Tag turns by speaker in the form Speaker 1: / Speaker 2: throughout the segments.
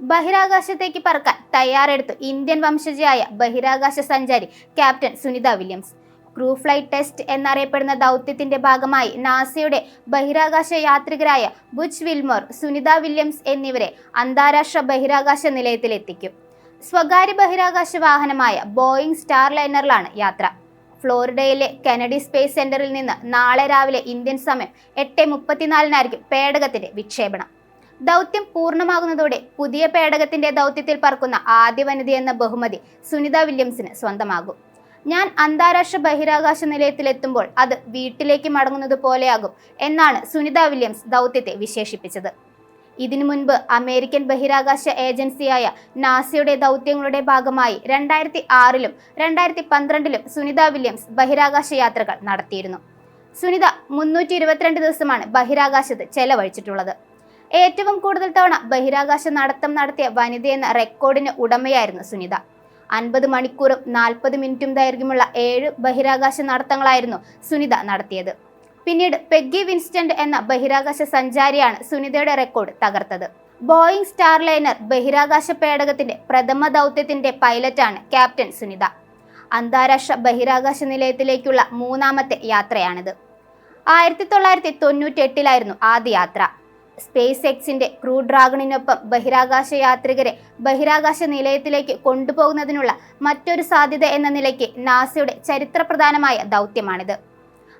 Speaker 1: ബഹിരാകാശത്തേക്ക് പറക്കാൻ തയ്യാറെടുത്തു ഇന്ത്യൻ വംശജയായ ബഹിരാകാശ സഞ്ചാരി captain Sunita Williams. Crew flight test എന്നറിയപ്പെടുന്ന ദൗത്യത്തിന്റെ ഭാഗമായി നാസയുടെ ബഹിരാകാശ യാത്രികരായ ബുച്ച് വിൽമോർ സുനിത വില്യംസ് എന്നിവരെ അന്താരാഷ്ട്ര ബഹിരാകാശ നിലയത്തിലെത്തിക്കും. സ്വകാര്യ ബഹിരാകാശ വാഹനമായ ബോയിങ് സ്റ്റാർ ലൈനറിലാണ് യാത്ര. ഫ്ലോറിഡയിലെ കെനഡി സ്പേസ് സെന്ററിൽ നിന്ന് നാളെ രാവിലെ ഇന്ത്യൻ സമയം എട്ട് മുപ്പത്തിനാലിനായിരിക്കും പേടകത്തിന്റെ വിക്ഷേപണം. ദൗത്യം പൂർണമാകുന്നതോടെ പുതിയ പേടകത്തിന്റെ ദൗത്യത്തിൽ പറക്കുന്ന ആദ്യ വനിതയെന്ന ബഹുമതി സുനിത വില്യംസിന് സ്വന്തമാകും. ഞാൻ അന്താരാഷ്ട്ര ബഹിരാകാശ നിലയത്തിലെത്തുമ്പോൾ അത് വീട്ടിലേക്ക് മടങ്ങുന്നത് പോലെയാകും എന്നാണ് സുനിത വില്യംസ് ദൗത്യത്തെ വിശേഷിപ്പിച്ചത്. ഇതിനു മുൻപ് അമേരിക്കൻ ബഹിരാകാശ ഏജൻസിയായ നാസയുടെ ദൗത്യങ്ങളുടെ ഭാഗമായി രണ്ടായിരത്തി ആറിലും രണ്ടായിരത്തി പന്ത്രണ്ടിലും സുനിത വില്യംസ് ബഹിരാകാശ യാത്രകൾ നടത്തിയിരുന്നു. സുനിത മുന്നൂറ്റി ദിവസമാണ് ബഹിരാകാശത്ത് ചെലവഴിച്ചിട്ടുള്ളത്. ഏറ്റവും കൂടുതൽ തവണ ബഹിരാകാശ നടത്തം നടത്തിയ വനിതയെന്ന റെക്കോർഡിന് ഉടമയായിരുന്നു സുനിത. അൻപത് മണിക്കൂറും നാൽപ്പത് മിനിറ്റും ദൈർഘ്യമുള്ള ഏഴ് ബഹിരാകാശ നടത്തങ്ങളായിരുന്നു സുനിത നടത്തിയത്. പിന്നീട് പെഗ്ഗി വിൻസ്റ്റന്റ് എന്ന ബഹിരാകാശ സഞ്ചാരിയാണ് സുനിതയുടെ റെക്കോർഡ് തകർത്തത്. ബോയിങ് സ്റ്റാർ ലൈനർ ബഹിരാകാശ പേടകത്തിന്റെ പ്രഥമ ദൗത്യത്തിന്റെ പൈലറ്റാണ് ക്യാപ്റ്റൻ സുനിത. അന്താരാഷ്ട്ര ബഹിരാകാശ നിലയത്തിലേക്കുള്ള മൂന്നാമത്തെ യാത്രയാണിത്. ആയിരത്തി തൊള്ളായിരത്തി തൊണ്ണൂറ്റി എട്ടിലായിരുന്നു ആദ്യ യാത്ര. സ്പേസ് എക്സിന്റെ ക്രൂ ഡ്രാഗണിനൊപ്പം ബഹിരാകാശ യാത്രികരെ ബഹിരാകാശ നിലയത്തിലേക്ക് കൊണ്ടുപോകുന്നതിനുള്ള മറ്റൊരു സാധ്യത എന്ന നിലയ്ക്ക് നാസയുടെ ചരിത്രപ്രധാനമായ ദൗത്യമാണിത്.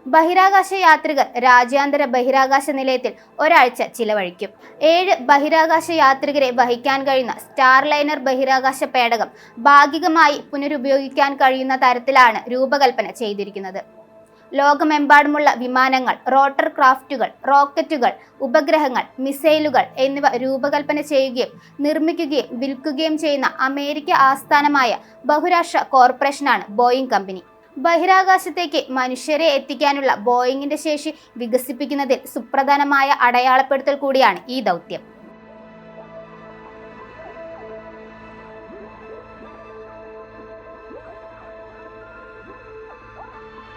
Speaker 1: ബഹിരാകാശ യാത്രികർ രാജ്യാന്തര ബഹിരാകാശ നിലയത്തിൽ ഒരാഴ്ച ചിലവഴിക്കും. ഏഴ് ബഹിരാകാശ യാത്രികരെ വഹിക്കാൻ കഴിയുന്ന സ്റ്റാർ ലൈനർ ബഹിരാകാശ പേടകം ഭാഗികമായി പുനരുപയോഗിക്കാൻ കഴിയുന്ന തരത്തിലാണ് രൂപകൽപ്പന ചെയ്തിരിക്കുന്നത്. ലോകമെമ്പാടുമുള്ള വിമാനങ്ങൾ റോട്ടർ ക്രാഫ്റ്റുകൾ റോക്കറ്റുകൾ ഉപഗ്രഹങ്ങൾ മിസൈലുകൾ എന്നിവ രൂപകൽപ്പന ചെയ്യുകയും നിർമ്മിക്കുകയും വിൽക്കുകയും ചെയ്യുന്ന അമേരിക്ക ആസ്ഥാനമായ ബഹുരാഷ്ട്ര കോർപ്പറേഷനാണ് ബോയിങ് കമ്പനി. ബഹിരാകാശത്തേക്ക് മനുഷ്യരെ എത്തിക്കാനുള്ള ബോയിങ്ങിന്റെ ശേഷി വികസിപ്പിക്കുന്നതിൽ സുപ്രധാനമായ അടയാളപ്പെടുത്തൽ കൂടിയാണ് ഈ ദൗത്യം.